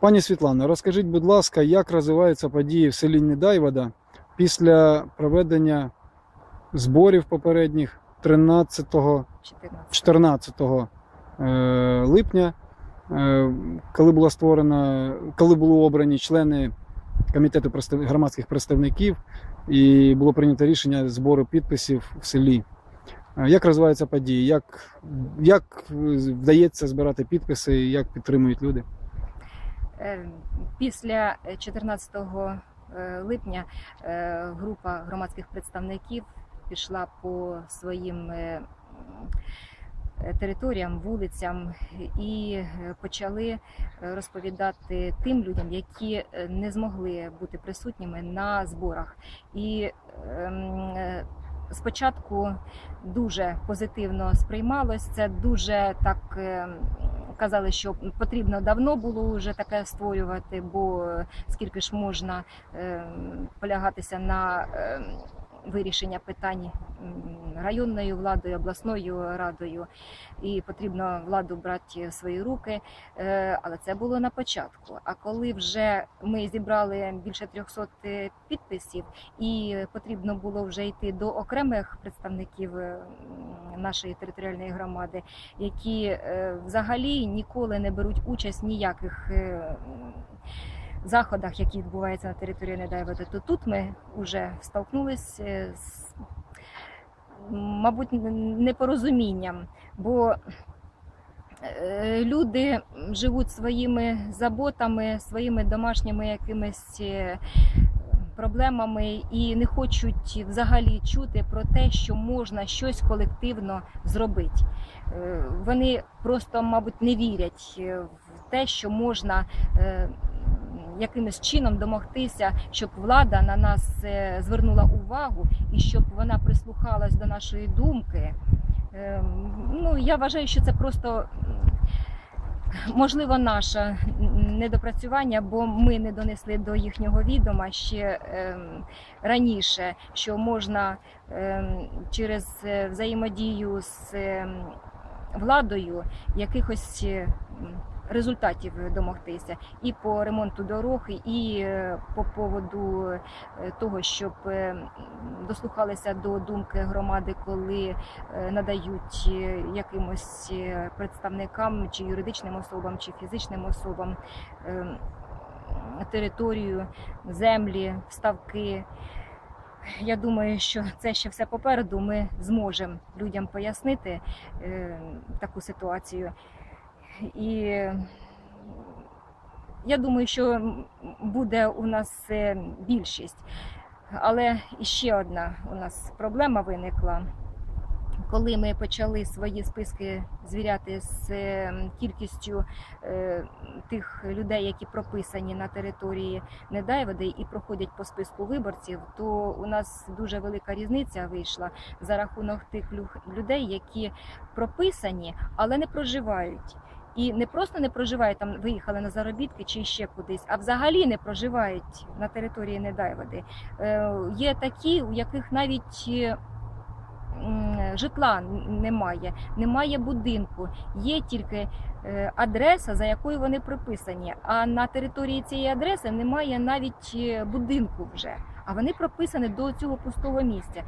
Пані Світлано, розкажіть, будь ласка, як розвиваються події в селі Недайвода після проведення зборів попередніх 13 14. 14 е, липня, е, коли була створена, коли були обрані члени комітету громадських представників, і було прийнято рішення збору підписів в селі. Е, Як розвиваються події? Як, як вдається збирати підписи, як підтримують люди? Е, Після 14 е, липня е, група громадських представників пішла по своїм територіям, вулицям і почали розповідати тим людям, які не змогли бути присутніми на зборах. І ем, спочатку дуже позитивно сприймалось. Це дуже так е, казали, що потрібно давно було вже таке створювати, бо е, скільки ж можна е, полягатися на е, вирішення питань районною владою, обласною радою, і потрібно владу брати в свої руки. Е, Але це було на початку. А коли вже ми зібрали більше 300 підписів, і потрібно було вже йти до окремих представників е, нашої територіальної громади, які е, взагалі ніколи не беруть участь в ніяких е, заходах, які відбуваються на території Недайводи, то тут ми вже столкнулися з, мабуть, непорозумінням, бо е, люди живуть своїми заботами, своїми домашніми якимись е, проблемами і не хочуть взагалі чути про те, що можна щось колективно зробити. Е, Вони просто, мабуть, не вірять е, в те, що можна е, якимось чином домогтися, щоб влада на нас е, звернула увагу і щоб вона прислухалась до нашої думки. Е, Ну, я вважаю, що це просто. Можливо, наше недопрацювання, бо ми не донесли до їхнього відома ще ем, раніше, що можна ем, через е, взаємодію з ем, владою якихось е, результатів домогтися і по ремонту дорог, і е, по поводу е, того, щоб дослухалися до думки громади, коли надають якимось представникам чи юридичним особам, чи фізичним особам е, територію, землі, ставки. Я думаю, що це ще все попереду. Ми зможемо людям пояснити е, таку ситуацію. І я думаю, що буде у нас е, більшість. Але ще одна у нас проблема виникла. Коли ми почали свої списки звіряти з е, кількістю е, тих людей, які прописані на території Недайводи і проходять по списку виборців, то у нас дуже велика різниця вийшла за рахунок тих людей, які прописані, але не проживають. І не просто не проживають там, виїхали на заробітки чи ще кудись, а взагалі не проживають на території Недайводи. Е, Є такі, у яких навіть житла немає, немає будинку, є тільки е, адреса, за якою вони прописані. А на території цієї адреси немає навіть е, будинку вже. А вони прописані до цього пустого місця.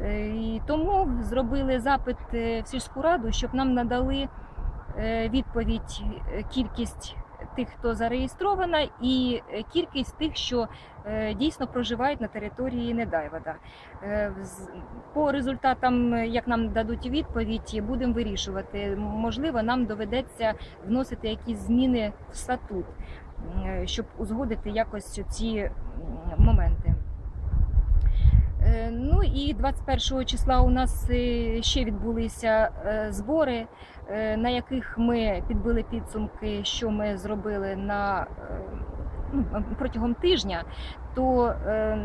Е, І тому зробили запит в сільську раду, щоб нам надали відповідь кількість тих, хто зареєстрована, і е, кількість тих, що е, дійсно проживають на території Недайвода. Е, По результатам, як нам дадуть відповідь, будемо вирішувати. Можливо, нам доведеться вносити якісь зміни в статут, щоб узгодити якось ці моменти. Е, Ну і 21 числа у нас е, ще відбулися е, збори, на яких ми підбили підсумки, що ми зробили на ну, протягом тижня. То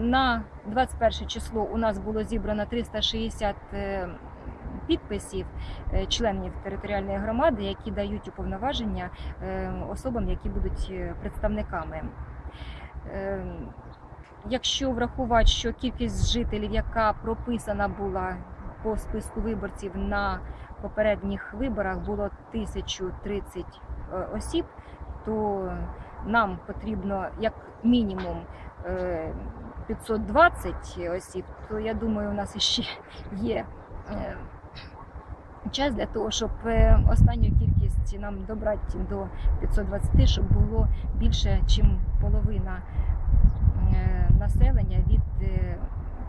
на 21 число у нас було зібрано 360 е, підписів членів територіальної громади, які дають уповноваження особам, які будуть представниками. Е, Якщо врахувати, що кількість жителів, яка прописана була по списку виборців на попередніх виборах, було 1030 е, осіб, то нам потрібно як мінімум е, 520 осіб, то я думаю, у нас ще є е, час для того, щоб е, останню кількість нам добрати до 520, щоб було більше, ніж половина е, населення від е,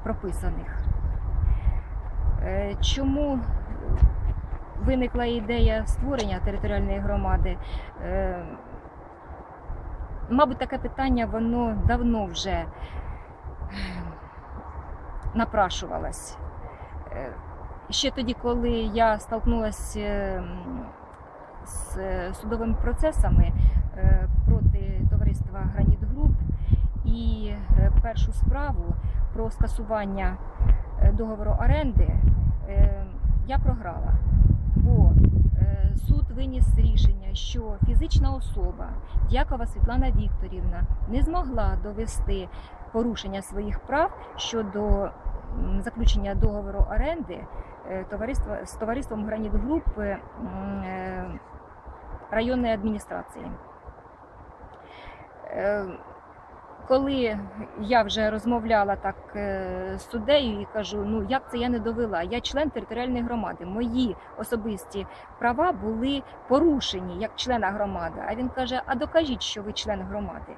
прописаних. Е, Чому виникла ідея створення територіальної громади? Е, Мабуть, таке питання воно давно вже е, напрашувалось. Е, Ще тоді, коли я столкнулася е, з е, судовими процесами е, проти товариства Граніт Груп і е, першу справу про скасування е, договору оренди е, я програла. Бо суд виніс рішення, що фізична особа Дякова Світлана Вікторівна не змогла довести порушення своїх прав щодо заключення договору оренди з товариством Граніт Груп районної адміністрації. Коли я вже розмовляла так е, з суддею і кажу, ну як це я не довела? Я член територіальної громади. Мої особисті права були порушені як члена громади. А він каже: А докажіть, що ви член громади.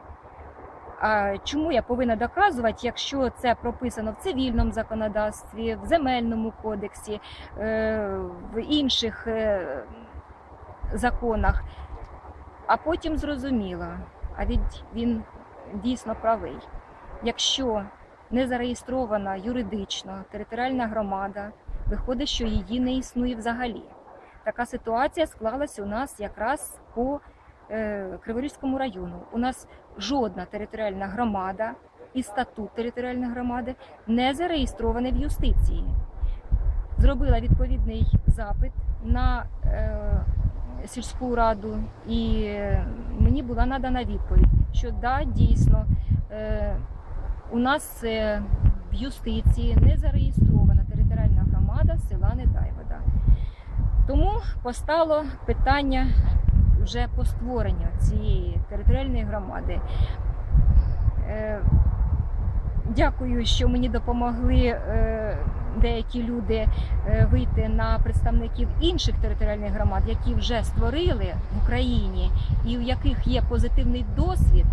А чому я повинна доказувати, якщо це прописано в цивільному законодавстві, в земельному кодексі, е, в інших е, законах? А потім зрозуміла, а від він дійсно правий. Якщо не зареєстрована юридично територіальна громада, виходить, що її не існує взагалі. Така ситуація склалася у нас якраз по е, Криворізькому району. У нас жодна територіальна громада і статут територіальної громади не зареєстрований в юстиції. Зробила відповідний запит на е, сільську раду, і е, мені була надана відповідь, що да, дійсно е, у нас е, в юстиції не зареєстрована територіальна громада села Недайвода. Тому постало питання вже по створенню цієї територіальної громади. Дякую, що мені допомогли деякі люди е, вийти на представників інших територіальних громад, які вже створили в Україні і у яких є позитивний досвід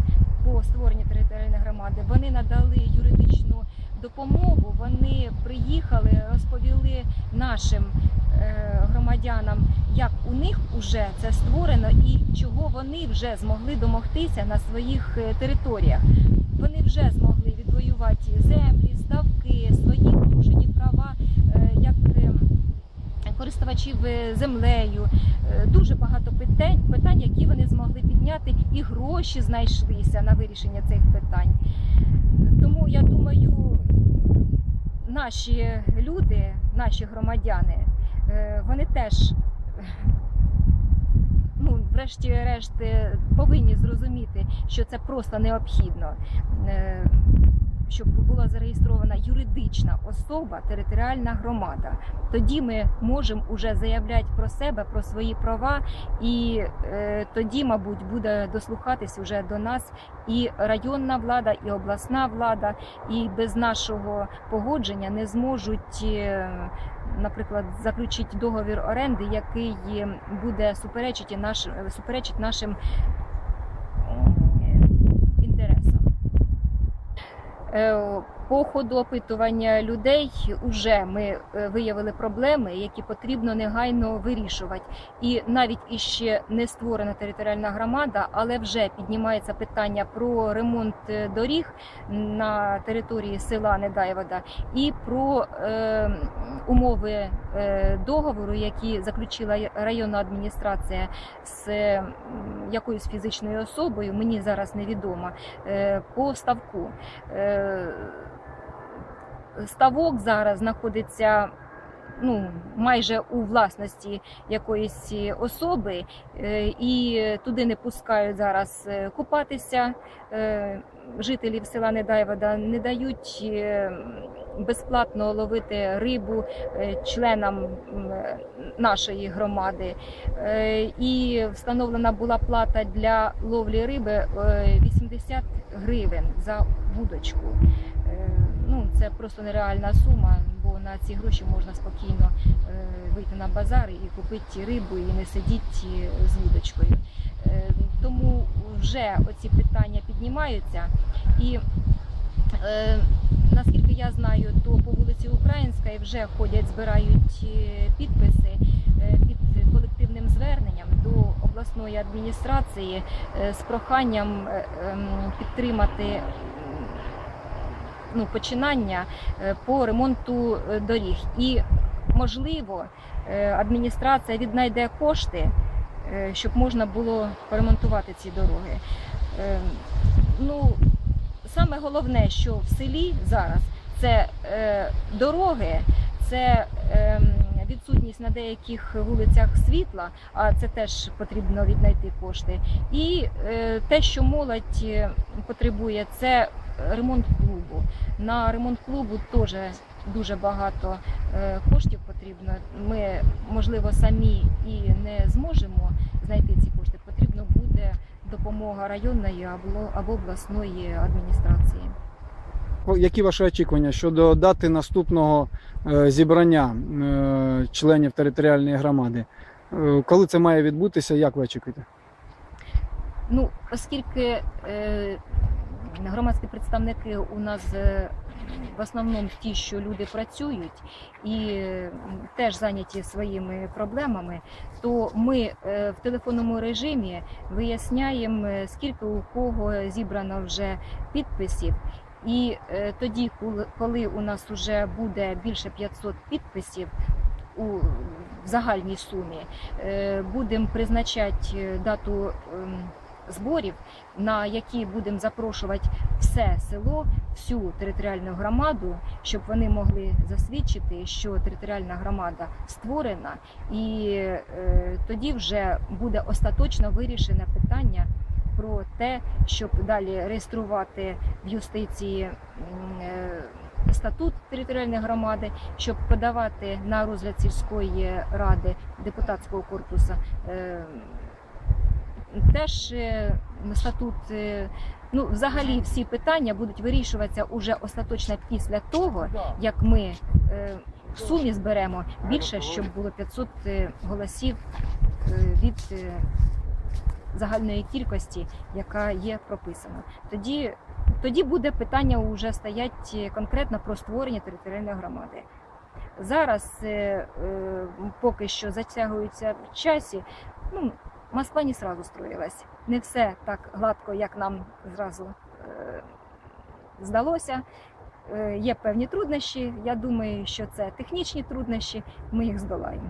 по створенню територіальної громади. Вони надали юридичну допомогу. Вони приїхали, розповіли нашим е, громадянам, як у них вже це створено і чого вони вже змогли домогтися на своїх е, територіях. Вони вже змогли відвоювати землі, ставки, свої порушені права е, як е, користувачів е, землею. Е, Дуже багато питань, питань, які вони змогли підняти, і гроші знайшлися на вирішення цих питань. Тому я думаю, наші люди, наші громадяни, е, вони теж. Ну, врешті-решт, повинні зрозуміти, що це просто необхідно, щоб була зареєстрована юридична особа, територіальна громада. Тоді ми можемо вже заявляти про себе, про свої права, і е, тоді, мабуть, буде дослухатись уже до нас і районна влада, і обласна влада, і без нашого погодження не зможуть. е, Наприклад, заключити договір оренди, який буде суперечити наш, суперечить нашим Е, По ходу опитування людей вже ми е, виявили проблеми, які потрібно негайно вирішувати. І навіть іще не створена територіальна громада, але вже піднімається питання про ремонт е, доріг на території села Недаєвода і про е, умови е, договору, які заключила районна адміністрація з якоюсь фізичною особою. Мені зараз невідомо е, по ставку. Е, ставок зараз знаходиться ну, майже у власності якоїсь особи, е, і туди не пускають зараз е, купатися. Е, жителів села Недайвода не дають безплатно ловити рибу членам нашої громади. І встановлена була плата для ловлі риби е, 80 гривень за вудочку. Це просто нереальна сума, бо на ці гроші можна спокійно е, вийти на базар і купити рибу і не сидіти з вудочкою. Е, Тому вже оці питання піднімаються. І е, наскільки я знаю, то по вулиці Українська вже ходять, збирають підписи під колективним зверненням до обласної адміністрації з проханням ем, підтримати ну, починання е, по ремонту е, доріг. І можливо, е, адміністрація віднайде кошти, щоб можна було поремонтувати ці дороги. Ну, саме головне, що в селі зараз це дороги, це е, відсутність на деяких вулицях світла, а це теж потрібно віднайти кошти. І е, те, що молодь е, потребує, це ремонт клубу. На ремонт клубу теж дуже багато е, коштів потрібно. Ми, можливо, самі і не зможемо знайти ці кошти. Потрібно буде допомога районної або, або обласної адміністрації. Які ваші очікування щодо дати наступного е, зібрання е, членів територіальної громади? Е, Коли це має відбутися, як ви очікуєте? Ну, оскільки е, громадські представники у нас е, в основному ті, що люди працюють і е, теж зайняті своїми проблемами, то ми е, в телефонному режимі виясняємо, скільки у кого зібрано вже підписів. І е, тоді, коли- у нас вже буде більше 500 підписів у загальній сумі, е, будемо призначати е, дату ем, зборів, на які будемо запрошувати все село, всю територіальну громаду, щоб вони могли засвідчити, що територіальна громада створена, і тоді вже буде остаточно вирішене питання про те, щоб далі реєструвати в юстиції е, статут територіальної громади, щоб подавати на розгляд сільської ради депутатського корпусу. е, Теж е, статут, ну взагалі всі питання будуть вирішуватися уже остаточно після того, як ми в сумі зберемо більше, щоб було 500 е, голосів від загальної кількості, яка є прописана. Тоді, тоді буде питання вже стоять конкретно про створення територіальної громади. Зараз е, е, поки що затягується в часі. Ну, Москва не сразу строїлась. Не все так гладко, як нам зразу е, здалося. Е, є певні труднощі. Я думаю, що це технічні труднощі. Ми їх здолаємо.